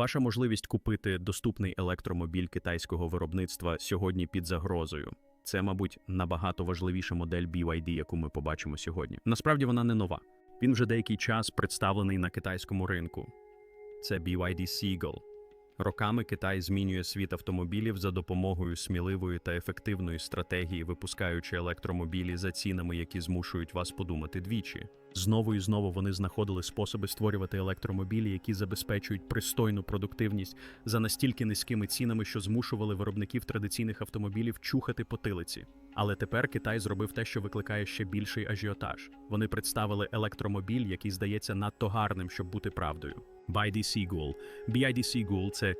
Ваша можливість купити доступний електромобіль китайського виробництва сьогодні під загрозою. Це, мабуть, набагато важливіша модель BYD, яку ми побачимо сьогодні. Насправді вона не нова. Він вже деякий час представлений на китайському ринку. Це BYD Seagull. Роками Китай змінює світ автомобілів за допомогою сміливої та ефективної стратегії, випускаючи електромобілі за цінами, які змушують вас подумати двічі. Знову і знову вони знаходили способи створювати електромобілі, які забезпечують пристойну продуктивність за настільки низькими цінами, що змушували виробників традиційних автомобілів чухати потилиці. Але тепер Китай зробив те, що викликає ще більший ажіотаж. Вони представили електромобіль, який здається надто гарним, щоб бути правдою. BYD Seagull. BYD Seagull – це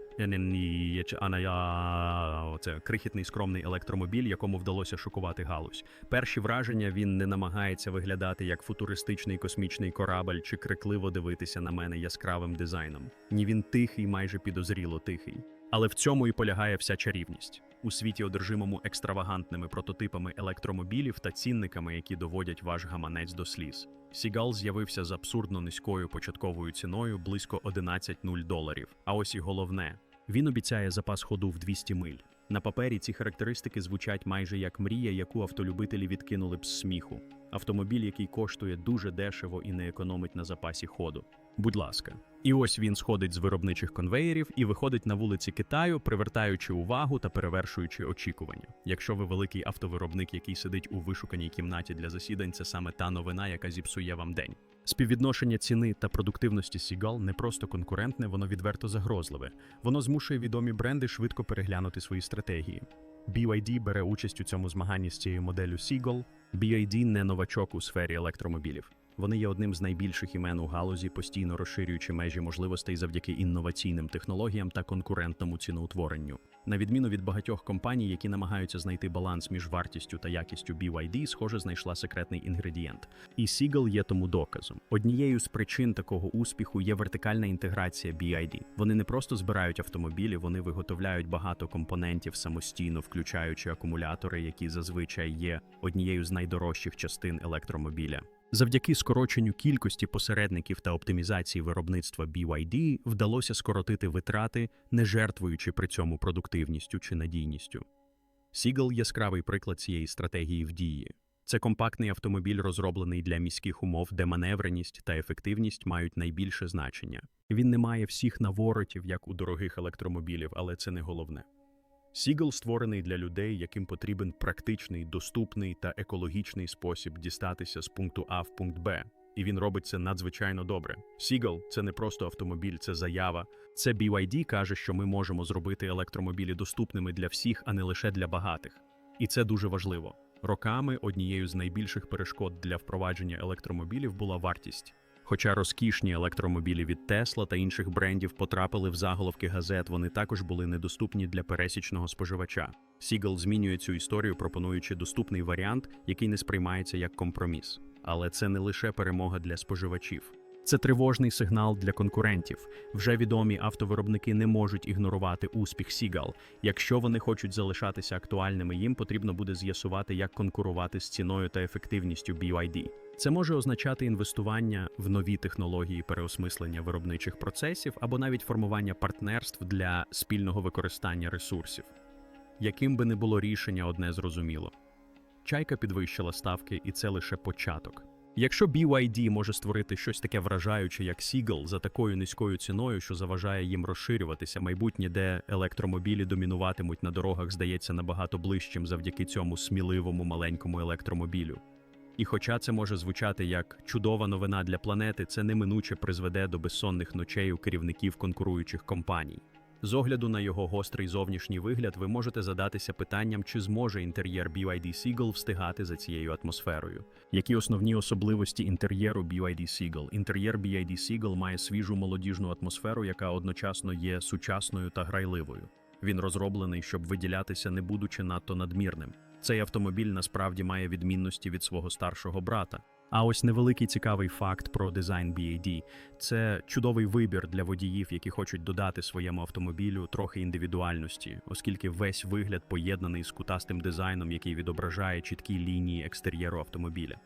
це крихітний скромний електромобіль, якому вдалося шокувати галузь. Перші враження він не намагається виглядати як футуристичний космічний корабль чи крикливо дивитися на мене яскравим дизайном. Ні, він тихий, майже підозріло тихий. Але в цьому і полягає вся чарівність у світі, одержимому екстравагантними прототипами електромобілів та цінниками, які доводять ваш гаманець до сліз. Сігал з'явився з абсурдно низькою початковою ціною близько 11,0 доларів. А ось і головне, він обіцяє запас ходу в 200 миль. На папері ці характеристики звучать майже як мрія, яку автолюбителі відкинули б з сміху. Автомобіль, який коштує дуже дешево і не економить на запасі ходу. Будь ласка. І ось він сходить з виробничих конвеєрів і виходить на вулиці Китаю, привертаючи увагу та перевершуючи очікування. Якщо ви великий автовиробник, який сидить у вишуканій кімнаті для засідань, це саме та новина, яка зіпсує вам день. Співвідношення ціни та продуктивності Seagull не просто конкурентне, воно відверто загрозливе. Воно змушує відомі бренди швидко переглянути свої стратегії. BYD бере участь у цьому змаганні з цією моделлю Seagull. BYD не новачок у сфері електромобілів. Вони є одним з найбільших імен у галузі, постійно розширюючи межі можливостей завдяки інноваційним технологіям та конкурентному ціноутворенню. На відміну від багатьох компаній, які намагаються знайти баланс між вартістю та якістю BYD, схоже, знайшла секретний інгредієнт. І Seagull є тому доказом. Однією з причин такого успіху є вертикальна інтеграція BYD. Вони не просто збирають автомобілі, вони виготовляють багато компонентів самостійно, включаючи акумулятори, які зазвичай є однією з найдорожчих частин електромобіля. Завдяки скороченню кількості посередників та оптимізації виробництва BYD вдалося скоротити витрати, не жертвуючи при цьому продуктивністю чи надійністю. Seagull – яскравий приклад цієї стратегії в дії. Це компактний автомобіль, розроблений для міських умов, де маневреність та ефективність мають найбільше значення. Він не має всіх наворотів, як у дорогих електромобілів, але це не головне. Сігл створений для людей, яким потрібен практичний, доступний та екологічний спосіб дістатися з пункту А в пункт Б. І він робить це надзвичайно добре. Сігл це не просто автомобіль, це заява. Це BYD каже, що ми можемо зробити електромобілі доступними для всіх, а не лише для багатих. І це дуже важливо. Роками однією з найбільших перешкод для впровадження електромобілів була вартість. Хоча розкішні електромобілі від Тесла та інших брендів потрапили в заголовки газет, вони також були недоступні для пересічного споживача. Сігал змінює цю історію, пропонуючи доступний варіант, який не сприймається як компроміс. Але це не лише перемога для споживачів. Це тривожний сигнал для конкурентів. Вже відомі автовиробники не можуть ігнорувати успіх Сігал. Якщо вони хочуть залишатися актуальними, їм потрібно буде з'ясувати, як конкурувати з ціною та ефективністю BYD. Це може означати інвестування в нові технології переосмислення виробничих процесів або навіть формування партнерств для спільного використання ресурсів. Яким би не було рішення, одне зрозуміло. Чайка підвищила ставки, і це лише початок. Якщо BYD може створити щось таке вражаюче, як Seagull, за такою низькою ціною, що заважає їм розширюватися, майбутнє, де електромобілі домінуватимуть на дорогах, здається набагато ближчим завдяки цьому сміливому маленькому електромобілю. І хоча це може звучати як чудова новина для планети, це неминуче призведе до безсонних ночей у керівників конкуруючих компаній. З огляду на його гострий зовнішній вигляд, ви можете задатися питанням, чи зможе інтер'єр BYD Seagull встигати за цією атмосферою. Які основні особливості інтер'єру BYD Seagull? Інтер'єр BYD Seagull має свіжу молодіжну атмосферу, яка одночасно є сучасною та грайливою. Він розроблений, щоб виділятися, не будучи надто надмірним. Цей автомобіль насправді має відмінності від свого старшого брата. А ось невеликий цікавий факт про дизайн BAD – це чудовий вибір для водіїв, які хочуть додати своєму автомобілю трохи індивідуальності, оскільки весь вигляд поєднаний з кутастим дизайном, який відображає чіткі лінії екстер'єру автомобіля.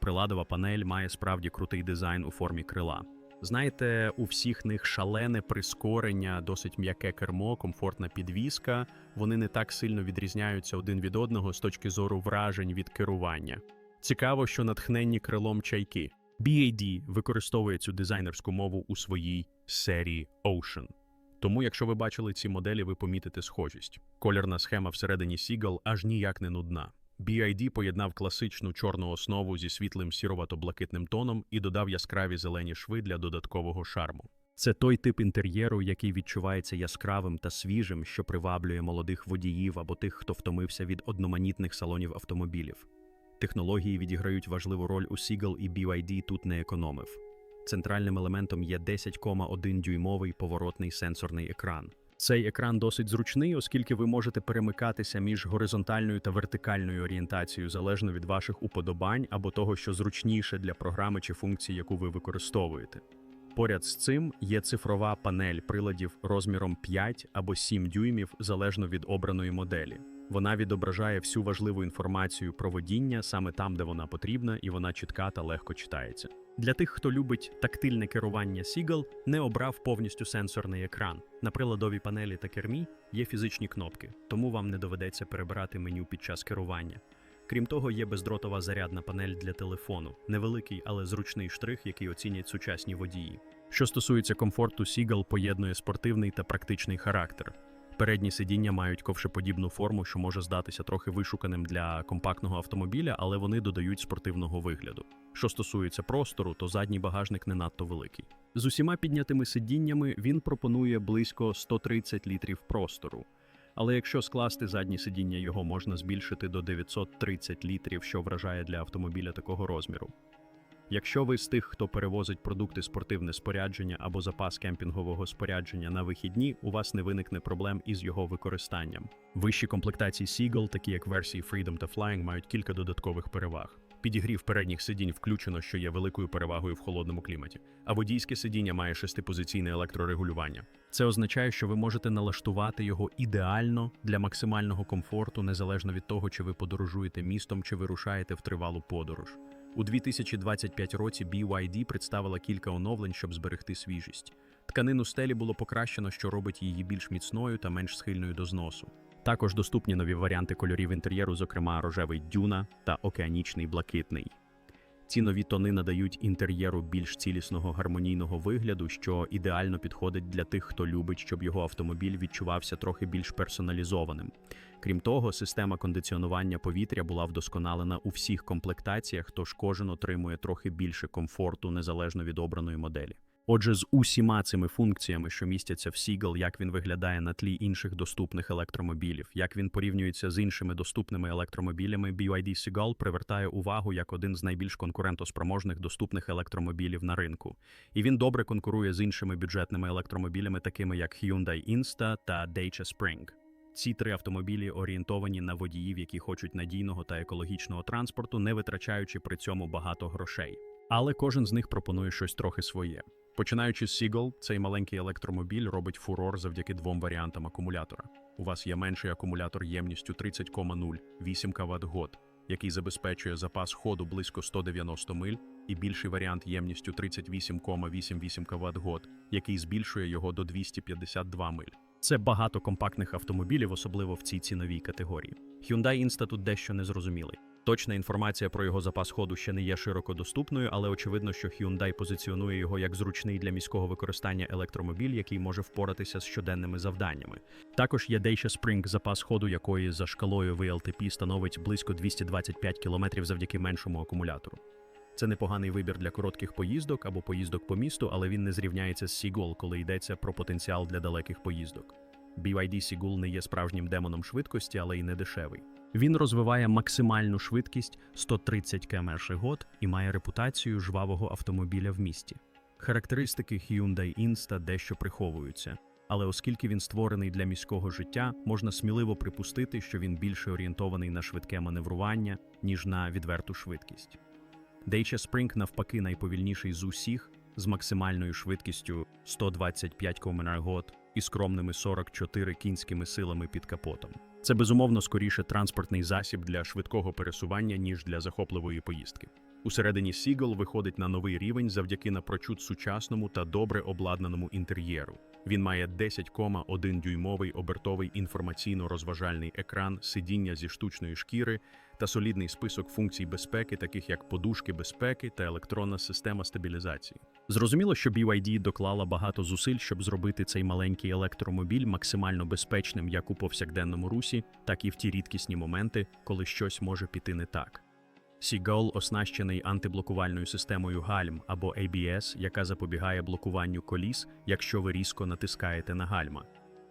Приладова панель має справді крутий дизайн у формі крила. Знаєте, у всіх них шалене прискорення, досить м'яке кермо, комфортна підвізка. Вони не так сильно відрізняються один від одного з точки зору вражень від керування. Цікаво, що натхненні крилом чайки. BAD використовує цю дизайнерську мову у своїй серії Ocean. Тому, якщо ви бачили ці моделі, ви помітите схожість. Кольорна схема всередині Seagull аж ніяк не нудна. BID поєднав класичну чорну основу зі світлим сіровато-блакитним тоном і додав яскраві зелені шви для додаткового шарму. Це той тип інтер'єру, який відчувається яскравим та свіжим, що приваблює молодих водіїв або тих, хто втомився від одноманітних салонів автомобілів. Технології відіграють важливу роль у Seagull і BYD тут не економив. Центральним елементом є 10,1 дюймовий поворотний сенсорний екран. Цей екран досить зручний, оскільки ви можете перемикатися між горизонтальною та вертикальною орієнтацією залежно від ваших уподобань або того, що зручніше для програми чи функції, яку ви використовуєте. Поряд з цим є цифрова панель приладів розміром 5 або 7 дюймів залежно від обраної моделі. Вона відображає всю важливу інформацію про водіння саме там, де вона потрібна, і вона чітка та легко читається. Для тих, хто любить тактильне керування Seagull, не обрав повністю сенсорний екран. На приладовій панелі та кермі є фізичні кнопки, тому вам не доведеться перебирати меню під час керування. Крім того, є бездротова зарядна панель для телефону, невеликий, але зручний штрих, який оцінять сучасні водії. Що стосується комфорту, Seagull поєднує спортивний та практичний характер. Передні сидіння мають ковшеподібну форму, що може здатися трохи вишуканим для компактного автомобіля, але вони додають спортивного вигляду. Що стосується простору, то задній багажник не надто великий. З усіма піднятими сидіннями він пропонує близько 130 літрів простору. Але якщо скласти задні сидіння, його можна збільшити до 930 літрів, що вражає для автомобіля такого розміру. Якщо ви з тих, хто перевозить продукти спортивне спорядження або запас кемпінгового спорядження на вихідні, у вас не виникне проблем із його використанням. Вищі комплектації Seagull, такі як версії Freedom та Flying, мають кілька додаткових переваг. Підігрів передніх сидінь включено, що є великою перевагою в холодному кліматі. А водійське сидіння має шестипозиційне електрорегулювання. Це означає, що ви можете налаштувати його ідеально для максимального комфорту, незалежно від того, чи ви подорожуєте містом, чи вирушаєте в тривалу подорож. У 2025 році BYD представила кілька оновлень, щоб зберегти свіжість. Тканину стелі було покращено, що робить її більш міцною та менш схильною до зносу. Також доступні нові варіанти кольорів інтер'єру, зокрема рожевий дюна та океанічний блакитний. Ці нові тони надають інтер'єру більш цілісного гармонійного вигляду, що ідеально підходить для тих, хто любить, щоб його автомобіль відчувався трохи більш персоналізованим. Крім того, система кондиціонування повітря була вдосконалена у всіх комплектаціях, тож кожен отримує трохи більше комфорту незалежно від обраної моделі. Отже, з усіма цими функціями, що містяться в Seagull, як він виглядає на тлі інших доступних електромобілів, як він порівнюється з іншими доступними електромобілями, BYD Seagull привертає увагу як один з найбільш конкурентоспроможних доступних електромобілів на ринку. І він добре конкурує з іншими бюджетними електромобілями, такими як Hyundai Insta та Dacia Spring. Ці три автомобілі орієнтовані на водіїв, які хочуть надійного та екологічного транспорту, не витрачаючи при цьому багато грошей. Але кожен з них пропонує щось трохи своє. Починаючи з Seagull, цей маленький електромобіль робить фурор завдяки двом варіантам акумулятора. У вас є менший акумулятор ємністю 30,0 8 кВт, який забезпечує запас ходу близько 190 миль, і більший варіант ємністю 38,88 кВт, який збільшує його до 252 миль. Це багато компактних автомобілів, особливо в цій ціновій категорії. Hyundai Insta тут дещо незрозумілий. Точна інформація про його запас ходу ще не є широко доступною, але очевидно, що Hyundai позиціонує його як зручний для міського використання електромобіль, який може впоратися з щоденними завданнями. Також є Dacia Spring, запас ходу якої за шкалою VLTP становить близько 225 км завдяки меншому акумулятору. Це непоганий вибір для коротких поїздок або поїздок по місту, але він не зрівняється з Seagull, коли йдеться про потенціал для далеких поїздок. BYD Seagull не є справжнім демоном швидкості, але й не дешевий. Він розвиває максимальну швидкість 130 км год і має репутацію жвавого автомобіля в місті. Характеристики Hyundai Insta дещо приховуються, але оскільки він створений для міського життя, можна сміливо припустити, що він більше орієнтований на швидке маневрування, ніж на відверту швидкість. Dacia Spring, навпаки, найповільніший з усіх, з максимальною швидкістю 125 км на год і скромними 44 кінськими силами під капотом. Це безумовно скоріше транспортний засіб для швидкого пересування, ніж для захопливої поїздки. Усередині Сігл виходить на новий рівень завдяки напрочуд сучасному та добре обладнаному інтер'єру. Він має 10,1 дюймовий обертовий інформаційно-розважальний екран, сидіння зі штучної шкіри та солідний список функцій безпеки, таких як подушки безпеки та електронна система стабілізації. Зрозуміло, що BYD доклала багато зусиль, щоб зробити цей маленький електромобіль максимально безпечним як у повсякденному русі, так і в ті рідкісні моменти, коли щось може піти не так. Seagull оснащений антиблокувальною системою гальм або ABS, яка запобігає блокуванню коліс, якщо ви різко натискаєте на гальма.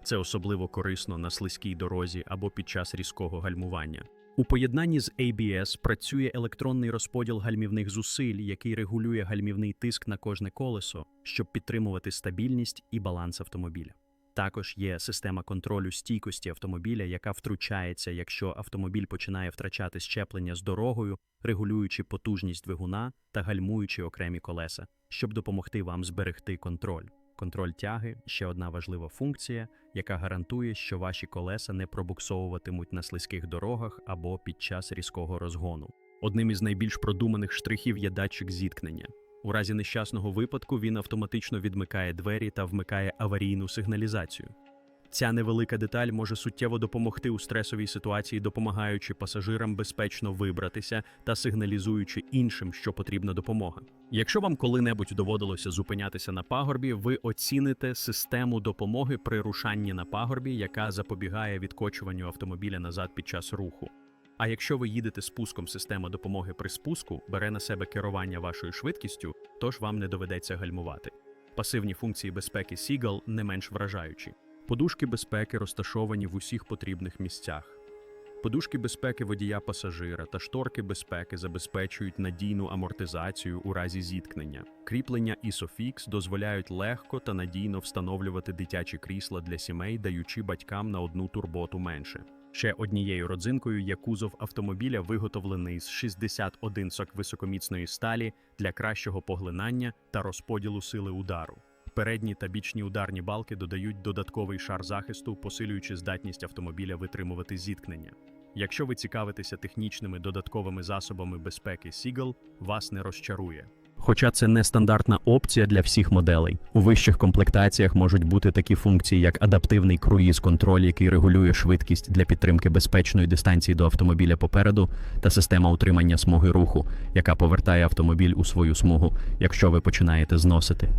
Це особливо корисно на слизькій дорозі або під час різкого гальмування. У поєднанні з ABS працює електронний розподіл гальмівних зусиль, який регулює гальмівний тиск на кожне колесо, щоб підтримувати стабільність і баланс автомобіля. Також є система контролю стійкості автомобіля, яка втручається, якщо автомобіль починає втрачати щеплення з дорогою, регулюючи потужність двигуна та гальмуючи окремі колеса, щоб допомогти вам зберегти контроль. Контроль тяги ще одна важлива функція, яка гарантує, що ваші колеса не пробуксовуватимуть на слизьких дорогах або під час різкого розгону. Одним із найбільш продуманих штрихів є датчик зіткнення. У разі нещасного випадку він автоматично відмикає двері та вмикає аварійну сигналізацію. Ця невелика деталь може суттєво допомогти у стресовій ситуації, допомагаючи пасажирам безпечно вибратися та сигналізуючи іншим, що потрібна допомога. Якщо вам коли-небудь доводилося зупинятися на пагорбі, ви оціните систему допомоги при рушанні на пагорбі, яка запобігає відкочуванню автомобіля назад під час руху. А якщо ви їдете спуском, система допомоги при спуску бере на себе керування вашою швидкістю, тож вам не доведеться гальмувати. Пасивні функції безпеки Seagull не менш вражаючі. Подушки безпеки розташовані в усіх потрібних місцях. Подушки безпеки водія пасажира та шторки безпеки забезпечують надійну амортизацію у разі зіткнення. Кріплення ISOFIX дозволяють легко та надійно встановлювати дитячі крісла для сімей, даючи батькам на одну турботу менше. Ще однією родзинкою є кузов автомобіля, виготовлений з 61 сок високоміцної сталі для кращого поглинання та розподілу сили удару. Передні та бічні ударні балки додають додатковий шар захисту, посилюючи здатність автомобіля витримувати зіткнення. Якщо ви цікавитеся технічними додатковими засобами безпеки Seagull, вас не розчарує. Хоча це не стандартна опція для всіх моделей. У вищих комплектаціях можуть бути такі функції, як адаптивний круїз-контроль, який регулює швидкість для підтримки безпечної дистанції до автомобіля попереду, та система утримання смуги руху, яка повертає автомобіль у свою смугу, якщо ви починаєте зносити.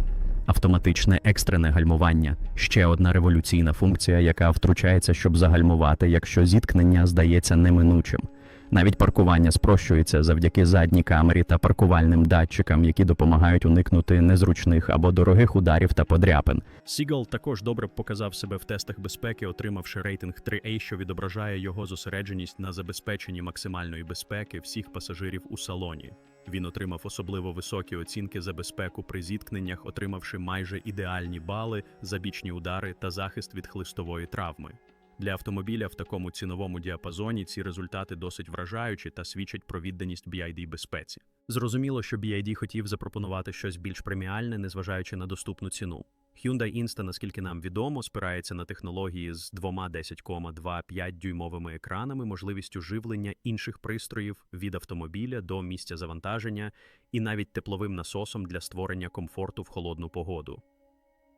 Автоматичне екстрене гальмування ще одна революційна функція, яка втручається, щоб загальмувати, якщо зіткнення здається неминучим. Навіть паркування спрощується завдяки задній камері та паркувальним датчикам, які допомагають уникнути незручних або дорогих ударів та подряпин. Seagull також добре показав себе в тестах безпеки, отримавши рейтинг 3A, що відображає його зосередженість на забезпеченні максимальної безпеки всіх пасажирів у салоні. Він отримав особливо високі оцінки за безпеку при зіткненнях, отримавши майже ідеальні бали за бічні удари та захист від хлистової травми. Для автомобіля в такому ціновому діапазоні ці результати досить вражаючі та свідчать про відданість BID безпеці. Зрозуміло, що BID хотів запропонувати щось більш преміальне, незважаючи на доступну ціну. Hyundai Insta, наскільки нам відомо, спирається на технології з двома 10,25 дюймовими екранами, можливістю живлення інших пристроїв від автомобіля до місця завантаження і навіть тепловим насосом для створення комфорту в холодну погоду.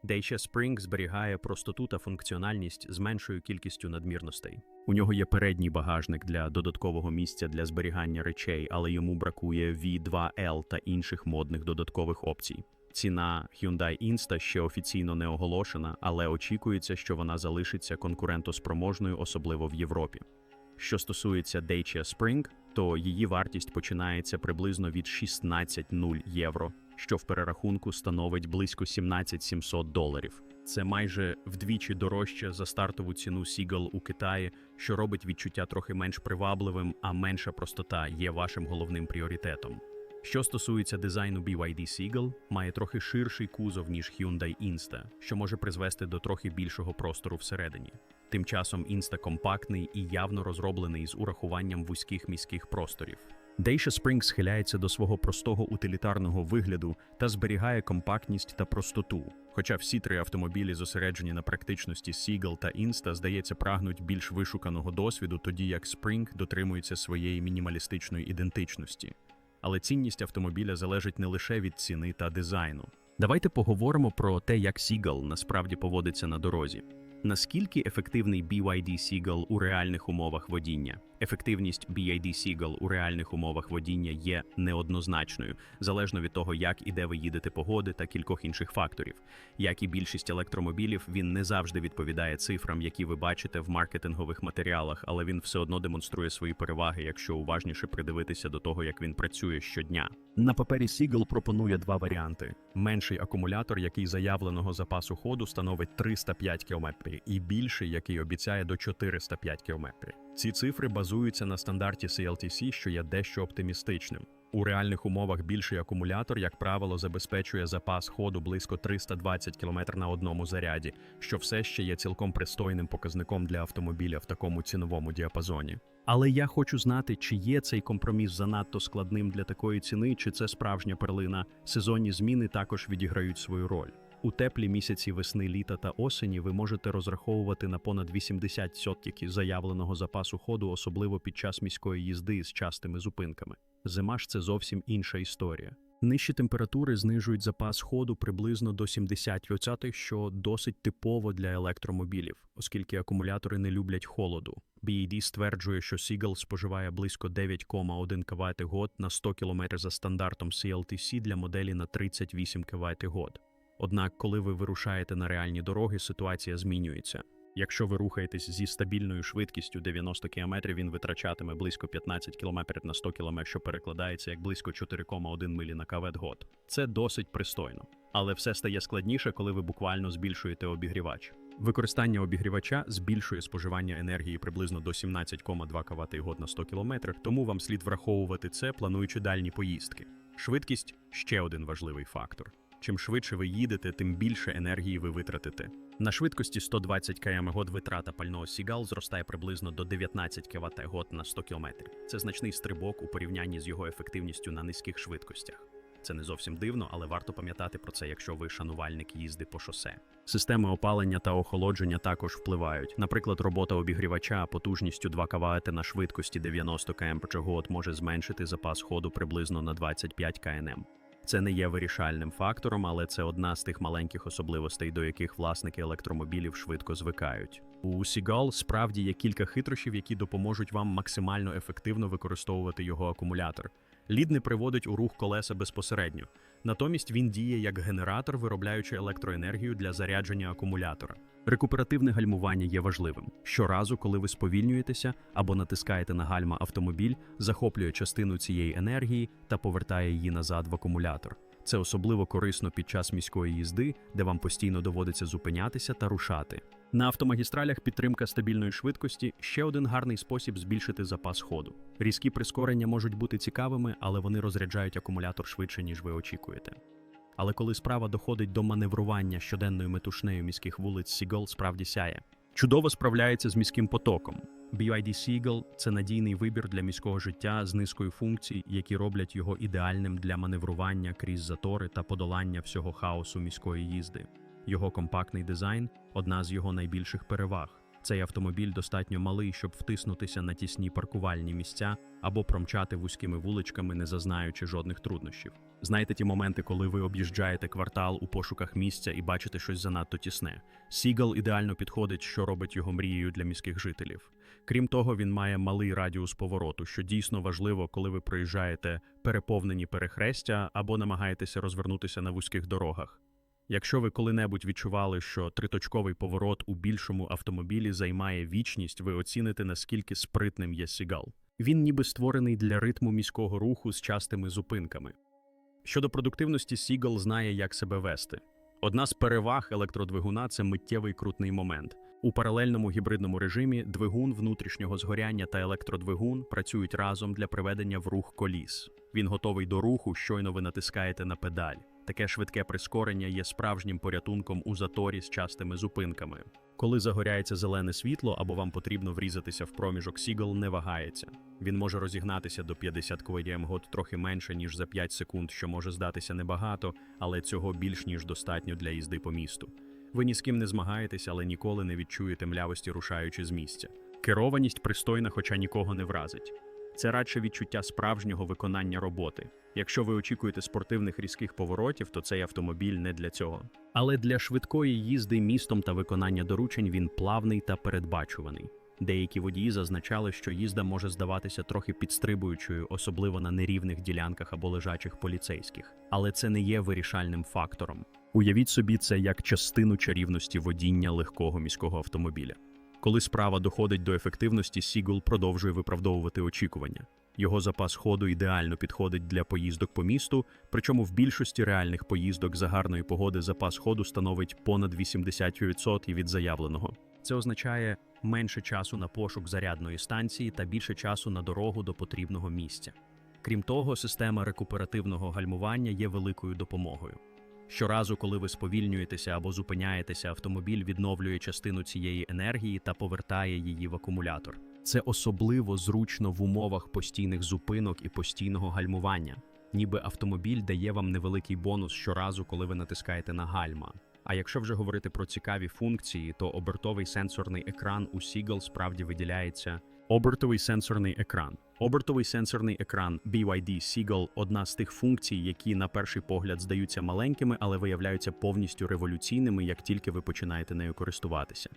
Dacia Spring зберігає простоту та функціональність з меншою кількістю надмірностей. У нього є передній багажник для додаткового місця для зберігання речей, але йому бракує V2L та інших модних додаткових опцій. Ціна Hyundai Insta ще офіційно не оголошена, але очікується, що вона залишиться конкурентоспроможною, особливо в Європі. Що стосується Dacia Spring, то її вартість починається приблизно від 16,0 євро, що в перерахунку становить близько 17 700 доларів. Це майже вдвічі дорожче за стартову ціну Seagull у Китаї, що робить відчуття трохи менш привабливим, а менша простота є вашим головним пріоритетом. Що стосується дизайну BYD Seagull, має трохи ширший кузов, ніж Hyundai Insta, що може призвести до трохи більшого простору всередині. Тим часом Insta компактний і явно розроблений з урахуванням вузьких міських просторів. Dacia Spring схиляється до свого простого утилітарного вигляду та зберігає компактність та простоту. Хоча всі три автомобілі зосереджені на практичності Seagull та Insta, здається, прагнуть більш вишуканого досвіду, тоді як Spring дотримується своєї мінімалістичної ідентичності. Але цінність автомобіля залежить не лише від ціни та дизайну. Давайте поговоримо про те, як Seagull насправді поводиться на дорозі. Наскільки ефективний BYD Seagull у реальних умовах водіння? Ефективність BID Seagull у реальних умовах водіння є неоднозначною, залежно від того, як і де ви їдете погоди та кількох інших факторів. Як і більшість електромобілів, він не завжди відповідає цифрам, які ви бачите в маркетингових матеріалах, але він все одно демонструє свої переваги, якщо уважніше придивитися до того, як він працює щодня. На папері Сігл пропонує два варіанти: менший акумулятор, який заявленого запасу ходу становить 305 км, і більший, який обіцяє до 405 км. Ці цифри базуються на стандарті CLTC, що є дещо оптимістичним. У реальних умовах більший акумулятор, як правило, забезпечує запас ходу близько 320 км на одному заряді, що все ще є цілком пристойним показником для автомобіля в такому ціновому діапазоні. Але я хочу знати, чи є цей компроміс занадто складним для такої ціни, чи це справжня перлина. Сезонні зміни також відіграють свою роль. У теплі місяці весни, літа та осені ви можете розраховувати на понад 80% заявленого запасу ходу, особливо під час міської їзди з частими зупинками. Зима ж це зовсім інша історія. Нижчі температури знижують запас ходу приблизно до 70%, що досить типово для електромобілів, оскільки акумулятори не люблять холоду. BED стверджує, що Seagull споживає близько 9,1 кВт год на 100 км за стандартом CLTC для моделі на 38 кВт год. Однак, коли ви вирушаєте на реальні дороги, ситуація змінюється. Якщо ви рухаєтесь зі стабільною швидкістю 90 км, він витрачатиме близько 15 км на 100 км, що перекладається як близько 4,1 милі на кавет год. Це досить пристойно. Але все стає складніше, коли ви буквально збільшуєте обігрівач. Використання обігрівача збільшує споживання енергії приблизно до 17,2 кВт год на 100 км, тому вам слід враховувати це, плануючи дальні поїздки. Швидкість ще один важливий фактор. Чим швидше ви їдете, тим більше енергії ви витратите. На швидкості 120 км год витрата пального Seagull зростає приблизно до 19 кВт год на 100 км. Це значний стрибок у порівнянні з його ефективністю на низьких швидкостях. Це не зовсім дивно, але варто пам'ятати про це, якщо ви шанувальник їзди по шосе. Системи опалення та охолодження також впливають. Наприклад, робота обігрівача потужністю 2 кВт на швидкості 90 км год може зменшити запас ходу приблизно на 25 кнм. Це не є вирішальним фактором, але це одна з тих маленьких особливостей, до яких власники електромобілів швидко звикають. У Seagull справді є кілька хитрощів, які допоможуть вам максимально ефективно використовувати його акумулятор. Лід не приводить у рух колеса безпосередньо, натомість він діє як генератор, виробляючи електроенергію для зарядження акумулятора. Рекуперативне гальмування є важливим. Щоразу, коли ви сповільнюєтеся або натискаєте на гальма автомобіль, захоплює частину цієї енергії та повертає її назад в акумулятор. Це особливо корисно під час міської їзди, де вам постійно доводиться зупинятися та рушати. На автомагістралях підтримка стабільної швидкості ще один гарний спосіб збільшити запас ходу. Різкі прискорення можуть бути цікавими, але вони розряджають акумулятор швидше, ніж ви очікуєте. Але коли справа доходить до маневрування щоденною метушнею міських вулиць, Seagull справді сяє. Чудово справляється з міським потоком. BYD Seagull – це надійний вибір для міського життя з низкою функцій, які роблять його ідеальним для маневрування крізь затори та подолання всього хаосу міської їзди. Його компактний дизайн одна з його найбільших переваг. Цей автомобіль достатньо малий, щоб втиснутися на тісні паркувальні місця або промчати вузькими вуличками, не зазнаючи жодних труднощів. Знаєте ті моменти, коли ви об'їжджаєте квартал у пошуках місця і бачите щось занадто тісне. Seagull ідеально підходить, що робить його мрією для міських жителів. Крім того, він має малий радіус повороту, що дійсно важливо, коли ви проїжджаєте переповнені перехрестя або намагаєтеся розвернутися на вузьких дорогах. Якщо ви коли-небудь відчували, що триточковий поворот у більшому автомобілі займає вічність, ви оціните, наскільки спритним є Seagull. Він ніби створений для ритму міського руху з частими зупинками. Щодо продуктивності, Seagull знає, як себе вести. Одна з переваг електродвигуна це миттєвий крутний момент. У паралельному гібридному режимі двигун внутрішнього згоряння та електродвигун працюють разом для приведення в рух коліс. Він готовий до руху, щойно ви натискаєте на педаль. Таке швидке прискорення є справжнім порятунком у заторі з частими зупинками. Коли загоряється зелене світло або вам потрібно врізатися в проміжок Сігл не вагається. Він може розігнатися до 50 км год трохи менше, ніж за 5 секунд, що може здатися небагато, але цього більш ніж достатньо для їзди по місту. Ви ні з ким не змагаєтесь, але ніколи не відчуєте млявості, рушаючи з місця. Керованість пристойна, хоча нікого не вразить. Це радше відчуття справжнього виконання роботи. Якщо ви очікуєте спортивних різких поворотів, то цей автомобіль не для цього. Але для швидкої їзди містом та виконання доручень він плавний та передбачуваний. Деякі водії зазначали, що їзда може здаватися трохи підстрибуючою, особливо на нерівних ділянках або лежачих поліцейських, але це не є вирішальним фактором. Уявіть собі це як частину чарівності водіння легкого міського автомобіля. Коли справа доходить до ефективності, Сігул продовжує виправдовувати очікування. Його запас ходу ідеально підходить для поїздок по місту, причому в більшості реальних поїздок за гарної погоди запас ходу становить понад 80% від заявленого. Це означає менше часу на пошук зарядної станції та більше часу на дорогу до потрібного місця. Крім того, система рекуперативного гальмування є великою допомогою. Щоразу, коли ви сповільнюєтеся або зупиняєтеся, автомобіль відновлює частину цієї енергії та повертає її в акумулятор. Це особливо зручно в умовах постійних зупинок і постійного гальмування, ніби автомобіль дає вам невеликий бонус щоразу, коли ви натискаєте на гальма. А якщо вже говорити про цікаві функції, то обертовий сенсорний екран у Seagull справді виділяється. Обертовий сенсорний екран. Обертовий сенсорний екран BYD Seagull – одна з тих функцій, які на перший погляд здаються маленькими, але виявляються повністю революційними, як тільки ви починаєте нею користуватися.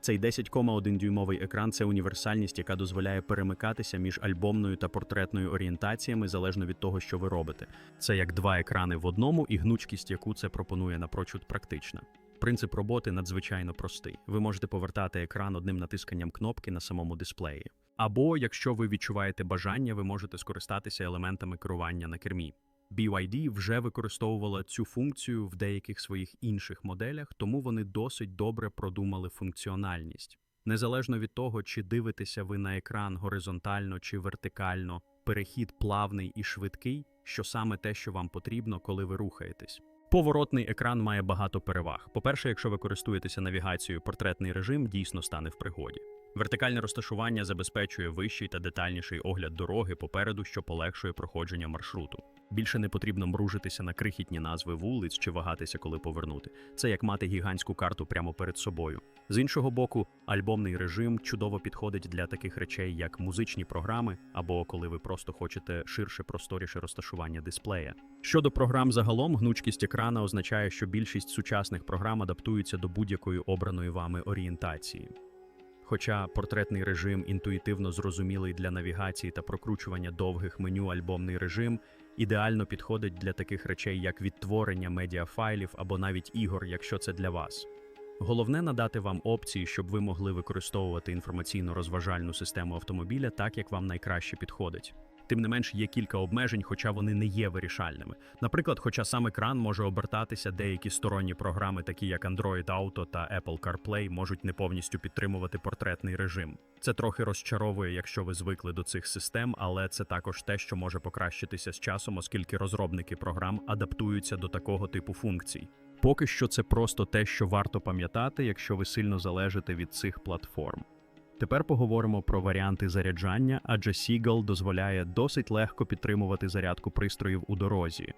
Цей 10,1 дюймовий екран це універсальність, яка дозволяє перемикатися між альбомною та портретною орієнтаціями залежно від того, що ви робите. Це як два екрани в одному, і гнучкість, яку це пропонує напрочуд практична. Принцип роботи надзвичайно простий. Ви можете повертати екран одним натисканням кнопки на самому дисплеї. Або, якщо ви відчуваєте бажання, ви можете скористатися елементами керування на кермі. BYD вже використовувала цю функцію в деяких своїх інших моделях, тому вони досить добре продумали функціональність. Незалежно від того, чи дивитеся ви на екран горизонтально чи вертикально, перехід плавний і швидкий, що саме те, що вам потрібно, коли ви рухаєтесь. Поворотний екран має багато переваг. По-перше, якщо ви користуєтеся навігацією, портретний режим дійсно стане в пригоді. Вертикальне розташування забезпечує вищий та детальніший огляд дороги попереду, що полегшує проходження маршруту. Більше не потрібно мружитися на крихітні назви вулиць чи вагатися, коли повернути. Це як мати гігантську карту прямо перед собою. З іншого боку, альбомний режим чудово підходить для таких речей, як музичні програми, або коли ви просто хочете ширше, просторіше розташування дисплея. Щодо програм загалом, гнучкість екрана означає, що більшість сучасних програм адаптуються до будь-якої обраної вами орієнтації. Хоча портретний режим інтуїтивно зрозумілий для навігації та прокручування довгих меню альбомний режим ідеально підходить для таких речей, як відтворення медіафайлів або навіть ігор, якщо це для вас. Головне надати вам опції, щоб ви могли використовувати інформаційно-розважальну систему автомобіля так, як вам найкраще підходить. Тим не менш, є кілька обмежень, хоча вони не є вирішальними. Наприклад, хоча сам екран може обертатися, деякі сторонні програми, такі як Android Auto та Apple CarPlay, можуть не повністю підтримувати портретний режим. Це трохи розчаровує, якщо ви звикли до цих систем, але це також те, що може покращитися з часом, оскільки розробники програм адаптуються до такого типу функцій. Поки що це просто те, що варто пам'ятати, якщо ви сильно залежите від цих платформ. Тепер поговоримо про варіанти заряджання, адже Seagull дозволяє досить легко підтримувати зарядку пристроїв у дорозі.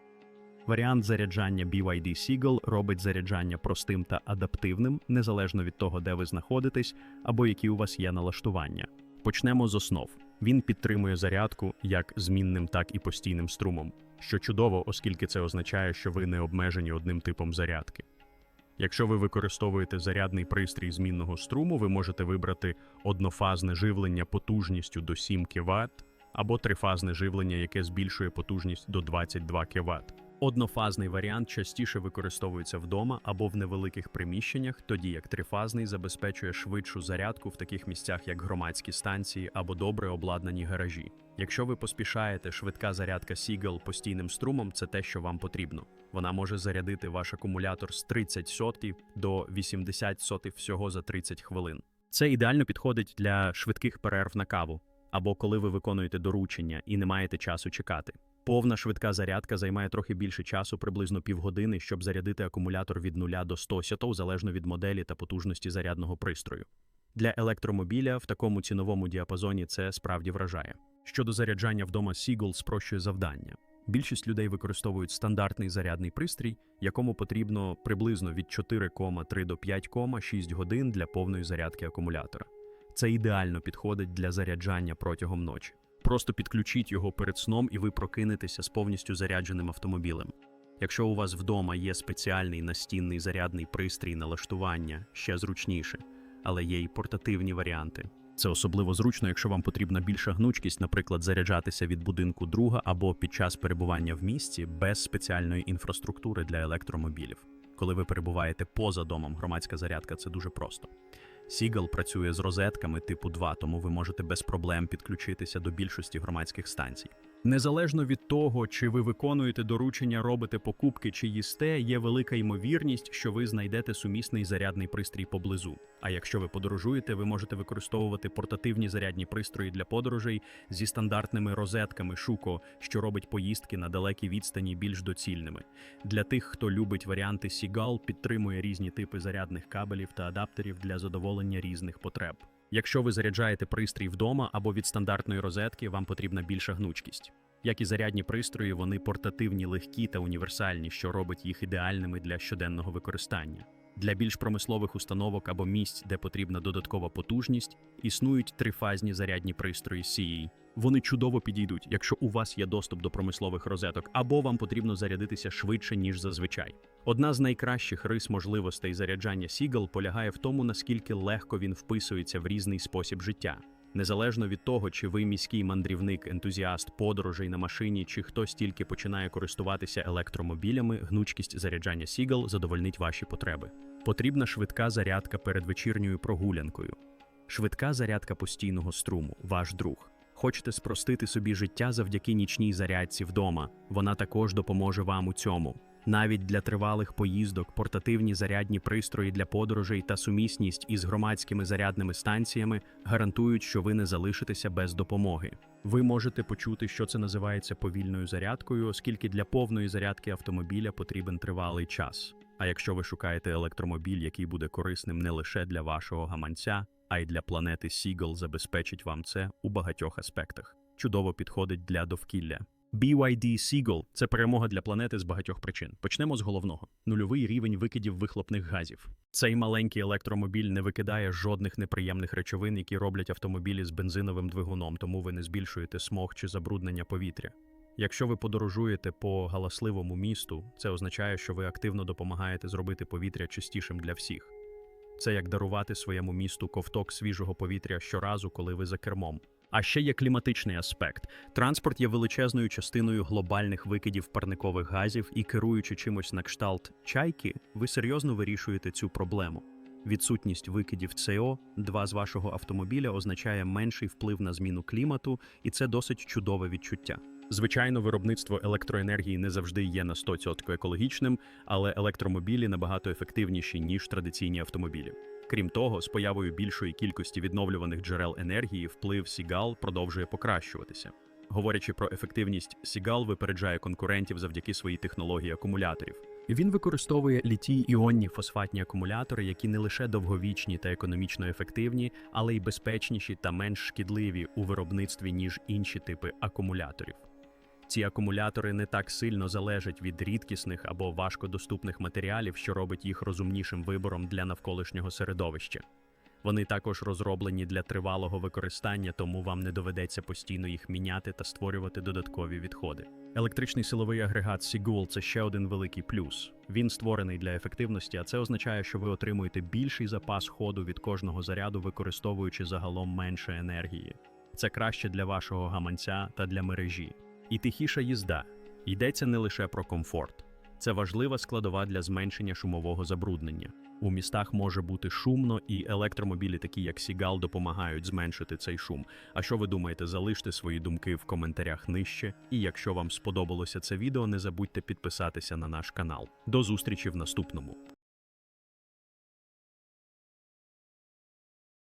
Варіант заряджання BYD Seagull робить заряджання простим та адаптивним, незалежно від того, де ви знаходитесь або які у вас є налаштування. Почнемо з основ. Він підтримує зарядку як змінним, так і постійним струмом, що чудово, оскільки це означає, що ви не обмежені одним типом зарядки. Якщо ви використовуєте зарядний пристрій змінного струму, ви можете вибрати однофазне живлення потужністю до 7 кВт або трифазне живлення, яке збільшує потужність до 22 кВт. Однофазний варіант частіше використовується вдома або в невеликих приміщеннях, тоді як трифазний забезпечує швидшу зарядку в таких місцях, як громадські станції або добре обладнані гаражі. Якщо ви поспішаєте, швидка зарядка Seagull постійним струмом це те, що вам потрібно. Вона може зарядити ваш акумулятор з 30 сотів до 80 сотів всього за 30 хвилин. Це ідеально підходить для швидких перерв на каву або коли ви виконуєте доручення і не маєте часу чекати. Повна швидка зарядка займає трохи більше часу, приблизно півгодини, щоб зарядити акумулятор від 0 до 100 сятов, залежно від моделі та потужності зарядного пристрою. Для електромобіля в такому ціновому діапазоні це справді вражає. Щодо заряджання вдома Seagull спрощує завдання. Більшість людей використовують стандартний зарядний пристрій, якому потрібно приблизно від 4,3 до 5,6 годин для повної зарядки акумулятора. Це ідеально підходить для заряджання протягом ночі. Просто підключіть його перед сном, і ви прокинетеся з повністю зарядженим автомобілем. Якщо у вас вдома є спеціальний настінний зарядний пристрій налаштування, ще зручніше, але є й портативні варіанти. Це особливо зручно, якщо вам потрібна більша гнучкість, наприклад, заряджатися від будинку друга або під час перебування в місті без спеціальної інфраструктури для електромобілів. Коли ви перебуваєте поза домом, громадська зарядка це дуже просто. Сігал працює з розетками типу 2, тому ви можете без проблем підключитися до більшості громадських станцій. Незалежно від того, чи ви виконуєте доручення, робите покупки чи їсте, є велика ймовірність, що ви знайдете сумісний зарядний пристрій поблизу. А якщо ви подорожуєте, ви можете використовувати портативні зарядні пристрої для подорожей зі стандартними розетками Шуко, що робить поїздки на далекій відстані більш доцільними. Для тих, хто любить варіанти Seagull, підтримує різні типи зарядних кабелів та адаптерів для задоволення різних потреб. Якщо ви заряджаєте пристрій вдома або від стандартної розетки, вам потрібна більша гнучкість. Як і зарядні пристрої, вони портативні, легкі та універсальні, що робить їх ідеальними для щоденного використання. Для більш промислових установок або місць, де потрібна додаткова потужність, існують трифазні зарядні пристрої CE. Вони чудово підійдуть, якщо у вас є доступ до промислових розеток, або вам потрібно зарядитися швидше, ніж зазвичай. Одна з найкращих рис можливостей заряджання Seagull полягає в тому, наскільки легко він вписується в різний спосіб життя. Незалежно від того, чи ви міський мандрівник, ентузіаст, подорожей на машині, чи хтось тільки починає користуватися електромобілями, гнучкість заряджання Seagull задовольнить ваші потреби. Потрібна швидка зарядка перед вечірньою прогулянкою. Швидка зарядка постійного струму, ваш друг. Хочете спростити собі життя завдяки нічній зарядці вдома. Вона також допоможе вам у цьому. Навіть для тривалих поїздок, портативні зарядні пристрої для подорожей та сумісність із громадськими зарядними станціями гарантують, що ви не залишитеся без допомоги. Ви можете почути, що це називається повільною зарядкою, оскільки для повної зарядки автомобіля потрібен тривалий час. А якщо ви шукаєте електромобіль, який буде корисним не лише для вашого гаманця, а й для планети Seagull забезпечить вам це у багатьох аспектах. Чудово підходить для довкілля. BYD Seagull – це перемога для планети з багатьох причин. Почнемо з головного: нульовий рівень викидів вихлопних газів. Цей маленький електромобіль не викидає жодних неприємних речовин, які роблять автомобілі з бензиновим двигуном, тому ви не збільшуєте смог чи забруднення повітря. Якщо ви подорожуєте по галасливому місту, це означає, що ви активно допомагаєте зробити повітря чистішим для всіх. Це як дарувати своєму місту ковток свіжого повітря щоразу, коли ви за кермом. А ще є кліматичний аспект. Транспорт є величезною частиною глобальних викидів парникових газів, і керуючи чимось на кшталт чайки, ви серйозно вирішуєте цю проблему. Відсутність викидів СО2 з вашого автомобіля означає менший вплив на зміну клімату, і це досить чудове відчуття. Звичайно, виробництво електроенергії не завжди є на 100% екологічним, але електромобілі набагато ефективніші ніж традиційні автомобілі. Крім того, з появою більшої кількості відновлюваних джерел енергії вплив Сігал продовжує покращуватися. Говорячи про ефективність, Сігал випереджає конкурентів завдяки своїй технології акумуляторів. Він використовує літій іонні фосфатні акумулятори, які не лише довговічні та економічно ефективні, але й безпечніші та менш шкідливі у виробництві ніж інші типи акумуляторів. Ці акумулятори не так сильно залежать від рідкісних або важкодоступних матеріалів, що робить їх розумнішим вибором для навколишнього середовища. Вони також розроблені для тривалого використання, тому вам не доведеться постійно їх міняти та створювати додаткові відходи. Електричний силовий агрегат Sigul – це ще один великий плюс. Він створений для ефективності, а це означає, що ви отримуєте більший запас ходу від кожного заряду, використовуючи загалом менше енергії. Це краще для вашого гаманця та для мережі. І тихіша їзда йдеться не лише про комфорт. Це важлива складова для зменшення шумового забруднення. У містах може бути шумно, і електромобілі, такі як Сігал, допомагають зменшити цей шум. А що ви думаєте, залиште свої думки в коментарях нижче. І якщо вам сподобалося це відео, не забудьте підписатися на наш канал. До зустрічі в наступному.